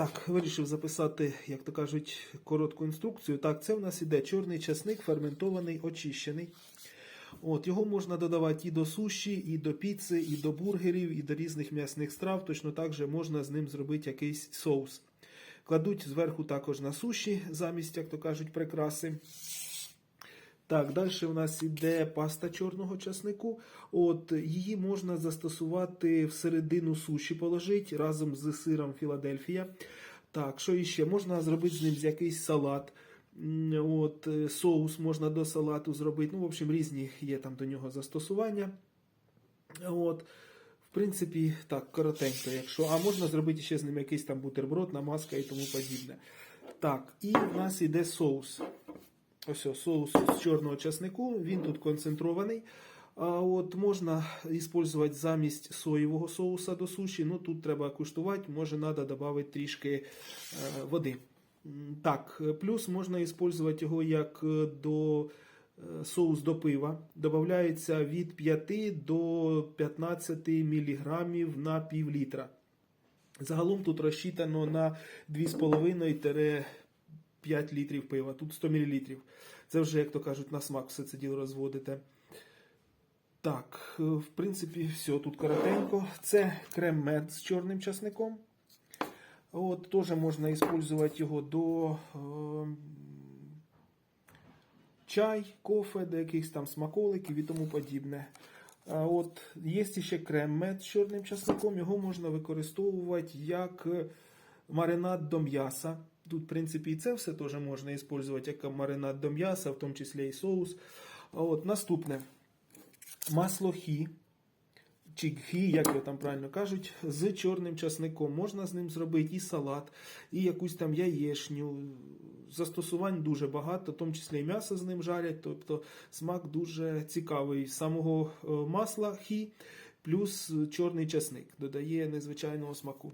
Так, вирішив записати, як то кажуть, коротку інструкцію. Так, це в нас іде чорний часник, ферментований, очищений. От, його можна додавати і до суші, і до піци, і до бургерів, і до різних м'ясних страв. Точно так же можна з ним зробити якийсь соус. Кладуть зверху також на суші, замість, як то кажуть, прикраси. Так, далі у нас іде паста чорного часнику. От її можна застосувати всередину суші, положити разом з сиром Філадельфія. Так, що іще? Можна зробити з ним якийсь салат. От, е, соус можна до салату зробити. Ну, в общем, різні є там до нього застосування. От. В принципі, так, коротенько, якщо. А можна зробити ще з ним якийсь там бутерброд, намазка і тому подібне. Так, і в нас іде соус. Ось соус з чорного часнику, він тут концентрований. А от можна використовувати замість соєвого соуса до суші. Ну тут треба куштувати, може треба додати трішки е, води. Так, плюс можна використовувати його як е, до е, соус до пива. Додається від 5 до 15 мг на пів літра. Загалом тут розчитано на 2,5-5 літрів пива. Тут 100 мл. Це вже, як то кажуть, на смак все це діло розводите. Так, е, в принципі, все тут коротенько. Це крем-мед з чорним часником. От, теж можна використовувати його до е, чай, кофе, до якихось там смаколиків і тому подібне. От є ще крем-мед з чорним часником, його можна використовувати як маринад до м'яса. Тут, в принципі, і це все теж можна використовувати як маринад до м'яса, в тому числі і соус. От наступне масло хі, чи гхі, як його там правильно кажуть, з чорним часником. Можна з ним зробити і салат, і якусь там яєшню. Застосувань дуже багато, в тому числі і м'ясо з ним жарять. Тобто смак дуже цікавий. Самого е, масла хі плюс чорний часник додає незвичайного смаку.